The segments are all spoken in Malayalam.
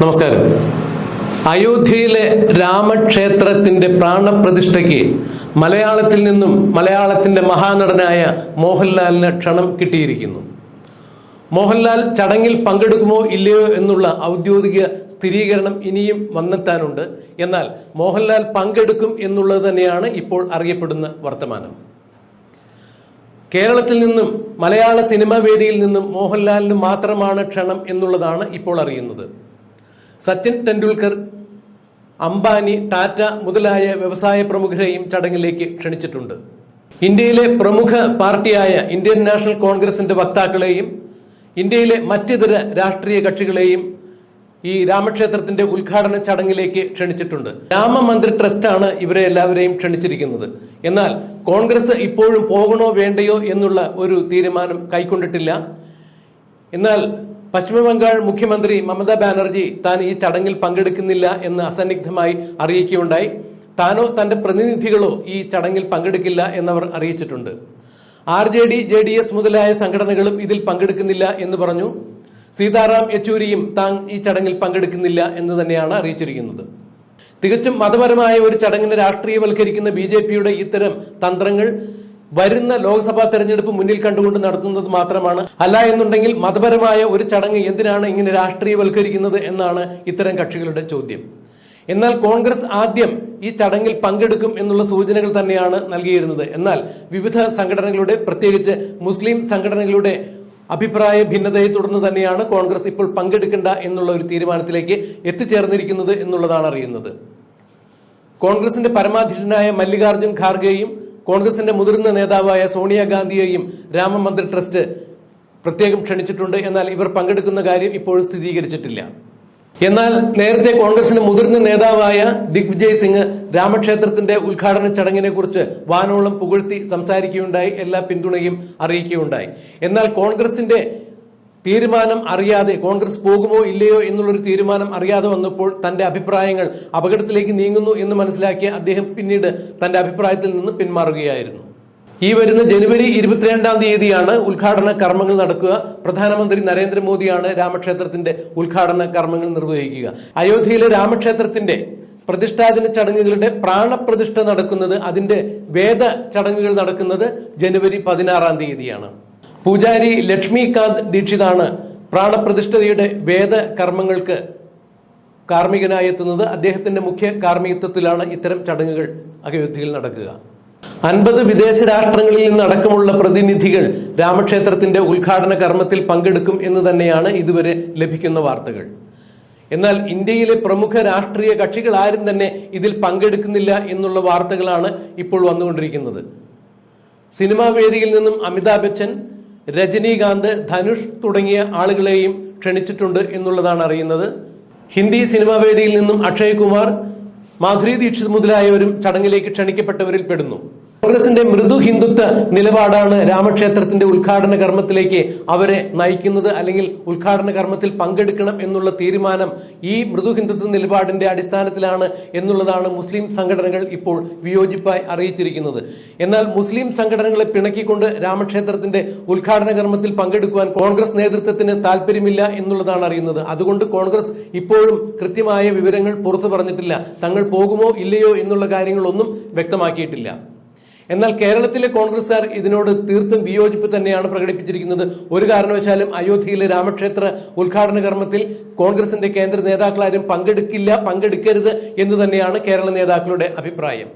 നമസ്കാരം. അയോധ്യയിലെ രാമക്ഷേത്രത്തിന്റെ പ്രാണപ്രതിഷ്ഠയ്ക്ക് മലയാളത്തിൽ നിന്നും മലയാളത്തിന്റെ മഹാനടനായ മോഹൻലാലിന് ക്ഷണം കിട്ടിയിരിക്കുന്നു. മോഹൻലാൽ ചടങ്ങിൽ പങ്കെടുക്കുമോ ഇല്ലയോ എന്നുള്ള ഔദ്യോഗിക സ്ഥിരീകരണം ഇനിയും വന്നെത്താനുണ്ട്. എന്നാൽ മോഹൻലാൽ പങ്കെടുക്കും എന്നുള്ളത് തന്നെയാണ് ഇപ്പോൾ അറിയപ്പെടുന്ന വർത്തമാനം. കേരളത്തിൽ നിന്നും മലയാള സിനിമാ വേദിയിൽ നിന്നും മോഹൻലാലിന് മാത്രമാണ് ക്ഷണം എന്നുള്ളതാണ് ഇപ്പോൾ അറിയുന്നത്. സച്ചിൻ ടെണ്ടുൽക്കർ അംബാനി ടാറ്റ മുതലായ വ്യവസായ പ്രമുഖരെയും ചടങ്ങിലേക്ക് ക്ഷണിച്ചിട്ടുണ്ട്. ഇന്ത്യയിലെ പ്രമുഖ പാർട്ടിയായ ഇന്ത്യൻ നാഷണൽ കോൺഗ്രസിന്റെ വക്താക്കളെയും ഇന്ത്യയിലെ മറ്റിതര രാഷ്ട്രീയ കക്ഷികളെയും ഈ രാമക്ഷേത്രത്തിന്റെ ഉദ്ഘാടന ചടങ്ങിലേക്ക് ക്ഷണിച്ചിട്ടുണ്ട്. രാമമന്ദിർ ട്രസ്റ്റാണ് ഇവരെ എല്ലാവരെയും ക്ഷണിച്ചിരിക്കുന്നത്. എന്നാൽ കോൺഗ്രസ് ഇപ്പോഴും പോകണോ വേണ്ടയോ എന്നുള്ള ഒരു തീരുമാനം കൈക്കൊണ്ടിട്ടില്ല. എന്നാൽ പശ്ചിമ ബംഗാൾ മുഖ്യമന്ത്രി മമതാ ബാനർജി താൻ ഈ ചടങ്ങിൽ പങ്കെടുക്കുന്നില്ല എന്ന് അസന്നിഗ്ധമായി അറിയിക്കുകയുണ്ടായി. താനോ തന്റെ പ്രതിനിധികളോ ഈ ചടങ്ങിൽ പങ്കെടുക്കില്ല എന്നവർ അറിയിച്ചിട്ടുണ്ട്. R J D J D S മുതലായ സംഘടനകളും ഇതിൽ പങ്കെടുക്കുന്നില്ല എന്ന് പറഞ്ഞു. സീതാറാം യെച്ചൂരിയും താൻ ഈ ചടങ്ങിൽ പങ്കെടുക്കുന്നില്ല എന്ന് തന്നെയാണ് അറിയിച്ചിരിക്കുന്നത്. തികച്ചും മതപരമായ ഒരു ചടങ്ങിനെ രാഷ്ട്രീയവൽക്കരിക്കുന്ന ബി ജെ പിയുടെ ഇത്തരം തന്ത്രങ്ങൾ വരുന്ന ലോക്സഭാ തെരഞ്ഞെടുപ്പ് മുന്നിൽ കണ്ടുകൊണ്ട് നടത്തുന്നത് മാത്രമാണ്. അല്ല എന്നുണ്ടെങ്കിൽ മതപരമായ ഒരു ചടങ്ങ് എന്തിനാണ് ഇങ്ങനെ രാഷ്ട്രീയവൽക്കരിക്കുന്നത് എന്നാണ് ഇത്തരം കക്ഷികളുടെ ചോദ്യം. എന്നാൽ കോൺഗ്രസ് ആദ്യം ഈ ചടങ്ങിൽ പങ്കെടുക്കും എന്നുള്ള സൂചനകൾ തന്നെയാണ് നൽകിയിരുന്നത്. എന്നാൽ വിവിധ സംഘടനകളുടെ പ്രത്യേകിച്ച് മുസ്ലിം സംഘടനകളുടെ അഭിപ്രായ ഭിന്നതയെ തുടർന്ന് തന്നെയാണ് കോൺഗ്രസ് ഇപ്പോൾ പങ്കെടുക്കേണ്ട എന്നുള്ള ഒരു തീരുമാനത്തിലേക്ക് എത്തിച്ചേർന്നിരിക്കുന്നത് എന്നുള്ളതാണ് അറിയുന്നത്. കോൺഗ്രസിന്റെ പരമാധ്യക്ഷനായ മല്ലികാർജുൻ ഖാർഗെയും കോൺഗ്രസിന്റെ മുതിർന്ന നേതാവായ സോണിയാഗാന്ധിയെയും രാമമന്ദിർ ട്രസ്റ്റ് പ്രത്യേകം ക്ഷണിച്ചിട്ടുണ്ട്. എന്നാൽ ഇവർ പങ്കെടുക്കുന്ന കാര്യം ഇപ്പോഴും സ്ഥിരീകരിച്ചിട്ടില്ല. എന്നാൽ നേരത്തെ കോൺഗ്രസിന്റെ മുതിർന്ന നേതാവായ ദിഗ്വിജയ് സിംഗ് രാമക്ഷേത്രത്തിന്റെ ഉദ്ഘാടന ചടങ്ങിനെ കുറിച്ച് വാനോളം പുകഴ്ത്തി സംസാരിക്കുകയുണ്ടായി. എല്ലാ പിന്തുണയും അറിയിക്കുകയുണ്ടായി. എന്നാൽ കോൺഗ്രസിന്റെ തീരുമാനം അറിയാതെ കോൺഗ്രസ് പോകുമോ ഇല്ലയോ എന്നുള്ളൊരു തീരുമാനം അറിയാതെ വന്നപ്പോൾ തന്റെ അഭിപ്രായങ്ങൾ അപകടത്തിലേക്ക് നീങ്ങുന്നു എന്ന് മനസ്സിലാക്കിയ അദ്ദേഹം പിന്നീട് തന്റെ അഭിപ്രായത്തിൽ നിന്ന് പിന്മാറുകയായിരുന്നു. ഈ വരുന്ന ജനുവരി ഇരുപത്തിരണ്ടാം തീയതിയാണ് ഉദ്ഘാടന കർമ്മങ്ങൾ നടക്കുക. പ്രധാനമന്ത്രി നരേന്ദ്രമോദിയാണ് രാമക്ഷേത്രത്തിന്റെ ഉദ്ഘാടന കർമ്മങ്ങൾ നിർവഹിക്കുക. അയോധ്യയിലെ രാമക്ഷേത്രത്തിന്റെ പ്രതിഷ്ഠാദിന ചടങ്ങുകളുടെ പ്രാണപ്രതിഷ്ഠ നടക്കുന്നത് അതിന്റെ വേദ ചടങ്ങുകൾ നടക്കുന്നത് ജനുവരി പതിനാറാം തീയതിയാണ്. പൂജാരി ലക്ഷ്മികാന്ത് ദീക്ഷിതാണ് പ്രാണപ്രതിഷ്ഠതയുടെ വേദ കർമ്മങ്ങൾക്ക് കാർമ്മികനായി എത്തുന്നത്. അദ്ദേഹത്തിന്റെ മുഖ്യ കാർമ്മികത്വത്തിലാണ് ഇത്തരം ചടങ്ങുകൾ അയോധ്യയിൽ നടക്കുക. അൻപത് വിദേശ രാഷ്ട്രങ്ങളിൽ നിന്നടക്കമുള്ള പ്രതിനിധികൾ രാമക്ഷേത്രത്തിന്റെ ഉദ്ഘാടന കർമ്മത്തിൽ പങ്കെടുക്കും എന്ന് തന്നെയാണ് ഇതുവരെ ലഭിക്കുന്ന വാർത്തകൾ. എന്നാൽ ഇന്ത്യയിലെ പ്രമുഖ രാഷ്ട്രീയ കക്ഷികൾ ആരും തന്നെ ഇതിൽ പങ്കെടുക്കുന്നില്ല എന്നുള്ള വാർത്തകളാണ് ഇപ്പോൾ വന്നുകൊണ്ടിരിക്കുന്നത്. സിനിമാ വേദിയിൽ നിന്നും അമിതാഭ് ബച്ചൻ രജനീകാന്ത് ധനുഷ് തുടങ്ങിയ ആളുകളെയും ക്ഷണിച്ചിട്ടുണ്ട് എന്നുള്ളതാണ് അറിയുന്നത്. ഹിന്ദി സിനിമാ വേദിയിൽ നിന്നും അക്ഷയ് കുമാർ മാധുരി ദീക്ഷിത് മുതലായവരും ചടങ്ങിലേക്ക് ക്ഷണിക്കപ്പെട്ടവരിൽ പെടുന്നു. കോൺഗ്രസിന്റെ മൃദു ഹിന്ദുത്വ നിലപാടാണ് രാമക്ഷേത്രത്തിന്റെ ഉദ്ഘാടന കർമ്മത്തിലേക്ക് അവരെ നയിക്കുന്നത് അല്ലെങ്കിൽ ഉദ്ഘാടന കർമ്മത്തിൽ പങ്കെടുക്കണം എന്നുള്ള തീരുമാനം ഈ മൃദു ഹിന്ദുത്വ നിലപാടിന്റെ അടിസ്ഥാനത്തിലാണ് എന്നുള്ളതാണ് മുസ്ലിം സംഘടനകൾ ഇപ്പോൾ വിയോജിപ്പായി അറിയിച്ചിരിക്കുന്നത്. എന്നാൽ മുസ്ലിം സംഘടനകളെ പിണക്കിക്കൊണ്ട് രാമക്ഷേത്രത്തിന്റെ ഉദ്ഘാടന കർമ്മത്തിൽ പങ്കെടുക്കുവാൻ കോൺഗ്രസ് നേതൃത്വത്തിന് താല്പര്യമില്ല എന്നുള്ളതാണ് അറിയുന്നത്. അതുകൊണ്ട് കോൺഗ്രസ് ഇപ്പോഴും കൃത്യമായ വിവരങ്ങൾ പുറത്തു പറഞ്ഞിട്ടില്ല. തങ്ങൾ പോകുമോ ഇല്ലയോ എന്നുള്ള കാര്യങ്ങളൊന്നും വ്യക്തമാക്കിയിട്ടില്ല. എന്നാൽ കേരളത്തിലെ കോൺഗ്രസ്സുകാർ ഇതിനോട് തീർത്തും വിയോജിപ്പ് തന്നെയാണ് പ്രകടിപ്പിച്ചിരിക്കുന്നത്. ഒരു കാരണവശാലും അയോധ്യയിലെ രാമക്ഷേത്ര ഉദ്ഘാടന കർമ്മത്തിൽ കോൺഗ്രസിന്റെ കേന്ദ്ര നേതാക്കളാരും പങ്കെടുക്കില്ല പങ്കെടുക്കരുത് എന്ന് തന്നെയാണ് കേരള നേതാക്കളുടെ അഭിപ്രായം.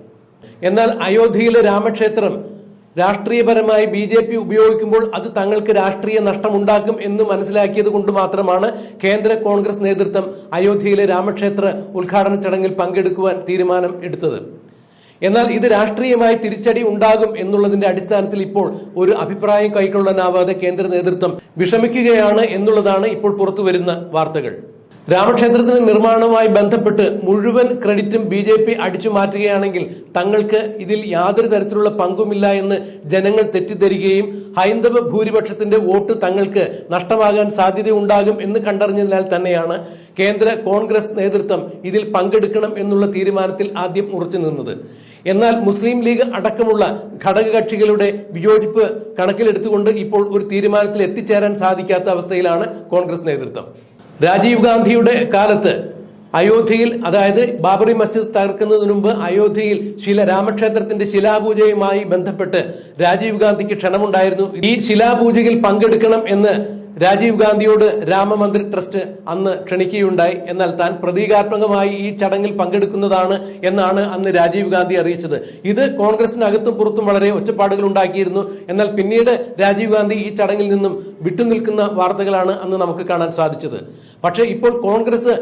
എന്നാൽ അയോധ്യയിലെ രാമക്ഷേത്രം രാഷ്ട്രീയപരമായി ബി ജെ പി ഉപയോഗിക്കുമ്പോൾ അത് തങ്ങൾക്ക് രാഷ്ട്രീയ നഷ്ടമുണ്ടാക്കും എന്ന് മനസ്സിലാക്കിയത് കൊണ്ട് മാത്രമാണ് കേന്ദ്ര കോൺഗ്രസ് നേതൃത്വം അയോധ്യയിലെ രാമക്ഷേത്ര ഉദ്ഘാടന ചടങ്ങിൽ പങ്കെടുക്കുവാൻ തീരുമാനം എടുത്തത്. എന്നാൽ ഇത് രാഷ്ട്രീയമായി തിരിച്ചടി ഉണ്ടാകും എന്നുള്ളതിന്റെ അടിസ്ഥാനത്തിൽ ഇപ്പോൾ ഒരു അഭിപ്രായം കൈക്കൊള്ളാനാവാതെ കേന്ദ്ര നേതൃത്വം വിഷമിക്കുകയാണ് എന്നുള്ളതാണ് ഇപ്പോൾ പുറത്തുവരുന്ന വാർത്തകൾ. രാമക്ഷേത്രത്തിന്റെ നിർമ്മാണവുമായി ബന്ധപ്പെട്ട് മുഴുവൻ ക്രെഡിറ്റും ബി ജെ പി അടിച്ചു മാറ്റുകയാണെങ്കിൽ തങ്ങൾക്ക് ഇതിൽ യാതൊരു തരത്തിലുള്ള പങ്കുമില്ല എന്ന് ജനങ്ങൾ തെറ്റിദ്ധരിക്കുകയും ഹൈന്ദവ ഭൂരിപക്ഷത്തിന്റെ വോട്ട് തങ്ങൾക്ക് നഷ്ടമാകാൻ സാധ്യതയുണ്ടാകും എന്ന് കണ്ടറിഞ്ഞതിനാൽ തന്നെയാണ് കേന്ദ്ര കോൺഗ്രസ് നേതൃത്വം ഇതിൽ പങ്കെടുക്കണം എന്നുള്ള തീരുമാനത്തിൽ ആദ്യം ഉറച്ചു നിന്നത്. എന്നാൽ മുസ്ലിം ലീഗ് അടക്കമുള്ള ഘടകകക്ഷികളുടെ വിയോജിപ്പ് കണക്കിലെടുത്തുകൊണ്ട് ഇപ്പോൾ ഒരു തീരുമാനത്തിൽ എത്തിച്ചേരാൻ സാധിക്കാത്ത അവസ്ഥയിലാണ് കോൺഗ്രസ് നേതൃത്വം. രാജീവ് ഗാന്ധിയുടെ കാലത്ത് അയോധ്യയിൽ അതായത് ബാബറി മസ്ജിദ് തകർക്കുന്നതിന് മുമ്പ് അയോധ്യയിൽ ശില രാമക്ഷേത്രത്തിന്റെ ശിലാപൂജയുമായി ബന്ധപ്പെട്ട് രാജീവ് ഗാന്ധിക്ക് ക്ഷണമുണ്ടായിരുന്നു. ഈ ശിലാപൂജയിൽ പങ്കെടുക്കണം എന്ന് രാജീവ് ഗാന്ധിയോട് രാമമന്ദിർ ട്രസ്റ്റ് അന്ന് ക്ഷണിക്കുകയുണ്ടായി. എന്നാൽ താൻ പ്രതീകാത്മകമായി ഈ ചടങ്ങിൽ പങ്കെടുക്കുന്നതാണ് എന്നാണ് അന്ന് രാജീവ് ഗാന്ധി അറിയിച്ചത്. ഇത് കോൺഗ്രസിനകത്തും പുറത്തും വളരെ ഒച്ചപ്പാടുകൾ ഉണ്ടാക്കിയിരുന്നു. എന്നാൽ പിന്നീട് രാജീവ് ഗാന്ധി ഈ ചടങ്ങിൽ നിന്നും വിട്ടുനിൽക്കുന്ന വാർത്തകളാണ് അന്ന് നമുക്ക് കാണാൻ സാധിച്ചത്. പക്ഷേ ഇപ്പോൾ കോൺഗ്രസ്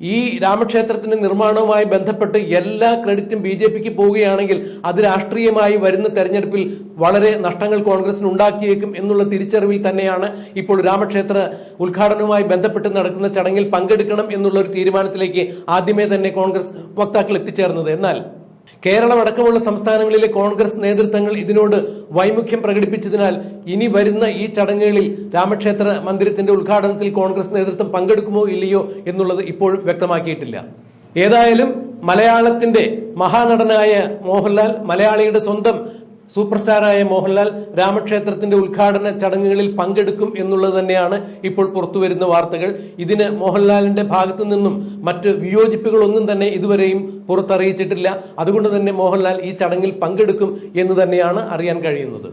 ഈ രാമക്ഷേത്രത്തിന്റെ നിർമ്മാണവുമായി ബന്ധപ്പെട്ട് എല്ലാ ക്രെഡിറ്റും ബി ജെ പിക്ക് പോവുകയാണെങ്കിൽ അത് രാഷ്ട്രീയമായി വരുന്ന തെരഞ്ഞെടുപ്പിൽ വളരെ നഷ്ടങ്ങൾ കോൺഗ്രസിന് ഉണ്ടാക്കിയേക്കും എന്നുള്ള തിരിച്ചറിവിൽ തന്നെയാണ് ഇപ്പോൾ രാമക്ഷേത്ര ഉദ്ഘാടനവുമായി ബന്ധപ്പെട്ട് നടക്കുന്ന ചടങ്ങിൽ പങ്കെടുക്കണം എന്നുള്ള ഒരു തീരുമാനത്തിലേക്ക് ആദ്യമേ തന്നെ കോൺഗ്രസ് വക്താക്കൾ എത്തിച്ചേർന്നത്. എന്നാൽ കേരളം അടക്കമുള്ള സംസ്ഥാനങ്ങളിലെ കോൺഗ്രസ് നേതൃത്വങ്ങൾ ഇതിനോട് വൈമുഖ്യം പ്രകടിപ്പിച്ചതിനാൽ ഇനി വരുന്ന ഈ ചടങ്ങുകളിൽ രാമക്ഷേത്ര മന്ദിരത്തിന്റെ ഉദ്ഘാടനത്തിൽ കോൺഗ്രസ് നേതൃത്വം പങ്കെടുക്കുമോ ഇല്ലയോ എന്നുള്ളത് ഇപ്പോഴും വ്യക്തമാക്കിയിട്ടില്ല. ഏതായാലും മലയാളത്തിന്റെ മഹാനടനായ മോഹൻലാൽ മലയാളിയുടെ സ്വന്തം സൂപ്പർ സ്റ്റാറായ മോഹൻലാൽ രാമക്ഷേത്രത്തിന്റെ ഉദ്ഘാടന ചടങ്ങുകളിൽ പങ്കെടുക്കും എന്നുള്ളത് തന്നെയാണ് ഇപ്പോൾ പുറത്തുവരുന്ന വാർത്തകൾ. ഇതിന് മോഹൻലാലിന്റെ ഭാഗത്തു നിന്നും മറ്റ് വിയോജിപ്പുകളൊന്നും തന്നെ ഇതുവരെയും പുറത്തറിയിച്ചിട്ടില്ല. അതുകൊണ്ട് തന്നെ മോഹൻലാൽ ഈ ചടങ്ങിൽ പങ്കെടുക്കും എന്ന് തന്നെയാണ് അറിയാൻ കഴിയുന്നത്.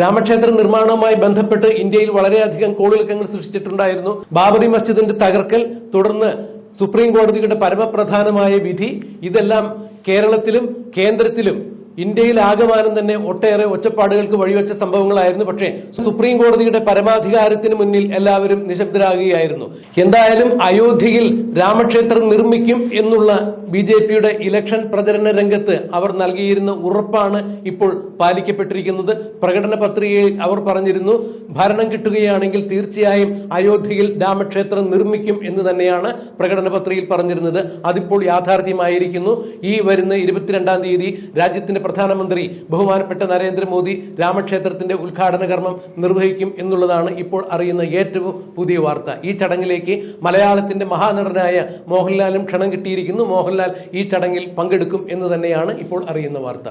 രാമക്ഷേത്ര നിർമ്മാണവുമായി ബന്ധപ്പെട്ട് ഇന്ത്യയിൽ വളരെയധികം കോളിളക്കങ്ങൾ സൃഷ്ടിച്ചിട്ടുണ്ടായിരുന്നു. ബാബറി മസ്ജിദിന്റെ തകർക്കൽ തുടർന്ന് സുപ്രീം കോടതിയുടെ പരമപ്രധാനമായ വിധി ഇതെല്ലാം കേരളത്തിലും കേന്ദ്രത്തിലും ഇന്ത്യയിൽ ആകമാനം തന്നെ ഒട്ടേറെ ഒച്ചപ്പാടുകൾക്ക് വഴിവെച്ച സംഭവങ്ങളായിരുന്നു. പക്ഷേ സുപ്രീം കോടതിയുടെ പരമാധികാരത്തിന് മുന്നിൽ എല്ലാവരും നിശബ്ദരാകുകയായിരുന്നു. എന്തായാലും അയോധ്യയിൽ രാമക്ഷേത്രം നിർമ്മിക്കും എന്നുള്ള ബി ജെ പിയുടെ ഇലക്ഷൻ പ്രചരണ രംഗത്ത് അവർ നൽകിയിരുന്ന ഉറപ്പാണ് ഇപ്പോൾ പാലിക്കപ്പെട്ടിരിക്കുന്നത്. പ്രകടന പത്രികയിൽ അവർ പറഞ്ഞിരുന്നു ഭരണം കിട്ടുകയാണെങ്കിൽ തീർച്ചയായും അയോധ്യയിൽ രാമക്ഷേത്രം നിർമ്മിക്കും എന്ന് തന്നെയാണ് പ്രകടന പത്രികയിൽ പറഞ്ഞിരുന്നത്. അതിപ്പോൾ യാഥാർത്ഥ്യമായിരിക്കുന്നു. ഈ വരുന്ന ഇരുപത്തിരണ്ടാം തീയതി രാജ്യത്തിന്റെ പ്രധാനമന്ത്രി ബഹുമാനപ്പെട്ട നരേന്ദ്രമോദി രാമക്ഷേത്രത്തിന്റെ ഉദ്ഘാടന കർമ്മം നിർവഹിക്കും എന്നുള്ളതാണ് ഇപ്പോൾ അറിയുന്ന ഏറ്റവും പുതിയ വാർത്ത. ഈ ചടങ്ങിലേക്ക് മലയാളത്തിന്റെ മഹാനടനായ മോഹൻലാലും ക്ഷണം കിട്ടിയിരിക്കുന്നു. മോഹൻലാൽ ഈ ചടങ്ങിൽ പങ്കെടുക്കും എന്ന് തന്നെയാണ് ഇപ്പോൾ അറിയുന്ന വാർത്ത.